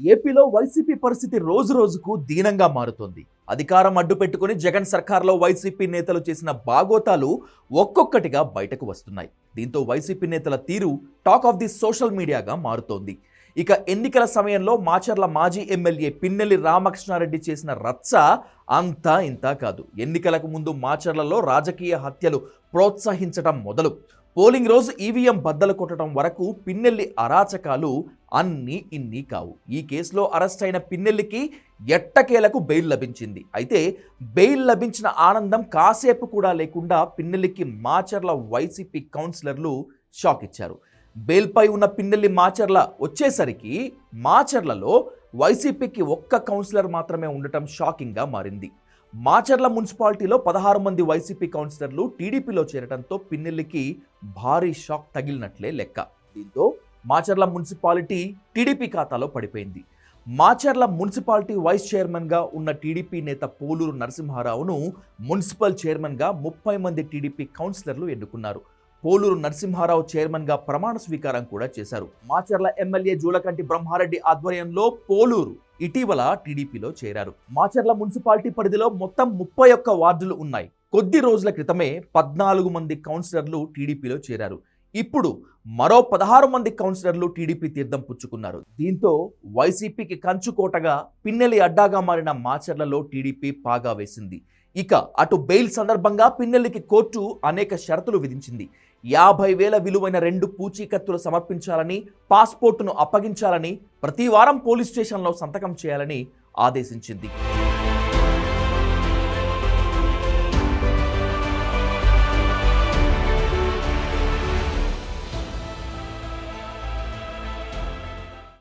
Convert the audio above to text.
ఏపీలో వైసీపీ పరిస్థితి రోజు రోజుకు దీనంగా మారుతోంది. అధికారం అడ్డు పెట్టుకుని జగన్ సర్కార్లో వైసీపీ నేతలు చేసిన బాగోతాలు ఒక్కొక్కటిగా బయటకు వస్తున్నాయి. దీంతో వైసీపీ నేతల తీరు టాక్ ఆఫ్ ది సోషల్ మీడియాగా మారుతోంది. ఇక ఎన్నికల సమయంలో మాచర్ల మాజీ ఎమ్మెల్యే పిన్నెల్లి రామకృష్ణారెడ్డి చేసిన రచ్చ అంతా ఇంతా కాదు. ఎన్నికలకు ముందు మాచర్లలో రాజకీయ హత్యలు ప్రోత్సహించడం మొదలు. పోలింగ్ రోజు ఈవీఎం బద్దలు కొట్టడం వరకు పిన్నెల్లి అరాచకాలు అన్నీ ఇన్ని కావు. ఈ కేసులో అరెస్ట్ అయిన పిన్నెల్లికి ఎట్టకేలకు బెయిల్ లభించింది. అయితే బెయిల్ లభించిన ఆనందం కాసేపు కూడా లేకుండా పిన్నెల్లికి మాచర్ల వైసీపీ కౌన్సిలర్లు షాక్ ఇచ్చారు. బెయిల్పై ఉన్న పిన్నెల్లి మాచర్ల వచ్చేసరికి మాచర్లలో వైసీపీకి ఒక్క కౌన్సిలర్ మాత్రమే ఉండటం షాకింగ్గా మారింది. మాచర్ల మున్సిపాలిటీలో పదహారు మంది వైసీపీ కౌన్సిలర్లు టీడీపీలో చేరడంతో పిన్నెల్లికి భారీ షాక్ తగిలినట్లే లెక్క. దీంతో మాచర్ల మున్సిపాలిటీ టీడీపీ ఖాతాలో పడిపోయింది. మాచర్ల మున్సిపాలిటీ వైస్ చైర్మన్గా ఉన్న టీడీపీ నేత పోలూరు నరసింహారావును మున్సిపల్ చైర్మన్గా ముప్పై మంది టీడీపీ కౌన్సిలర్లు ఎన్నుకున్నారు. పోలూరు నరసింహారావు చైర్మన్గా ప్రమాణ స్వీకారం కూడా చేశారు. మాచర్ల ఎమ్మెల్యే జూలకంటి బ్రహ్మారెడ్డి ఆధ్వర్యంలో పోలూరు ఇటీవల టీడీపీలో చేరారు. మాచర్ల మున్సిపాలిటీ పరిధిలో మొత్తం ముప్పై ఒక్క వార్డులు ఉన్నాయి. కొద్ది రోజుల క్రితమే పద్నాలుగు మంది కౌన్సిలర్లు టీడీపీలో చేరారు. ఇప్పుడు మరో పదహారు మంది కౌన్సిలర్లు టీడీపీ తీర్థం పుచ్చుకున్నారు. దీంతో వైసీపీకి కంచుకోటగా పిన్నెలి అడ్డాగా మారిన మాచర్లలో టీడీపీ పాగా వేసింది. ఇక అటు బెయిల్ సందర్భంగా పిన్నెల్లికి కోర్టు అనేక షరతులు విధించింది. యాభై వేల విలువైన రెండు పూచీకత్తులు సమర్పించాలని పాస్పోర్టును అప్పగించాలని ప్రతి వారం పోలీస్ స్టేషన్లో సంతకం చేయాలని ఆదేశించింది.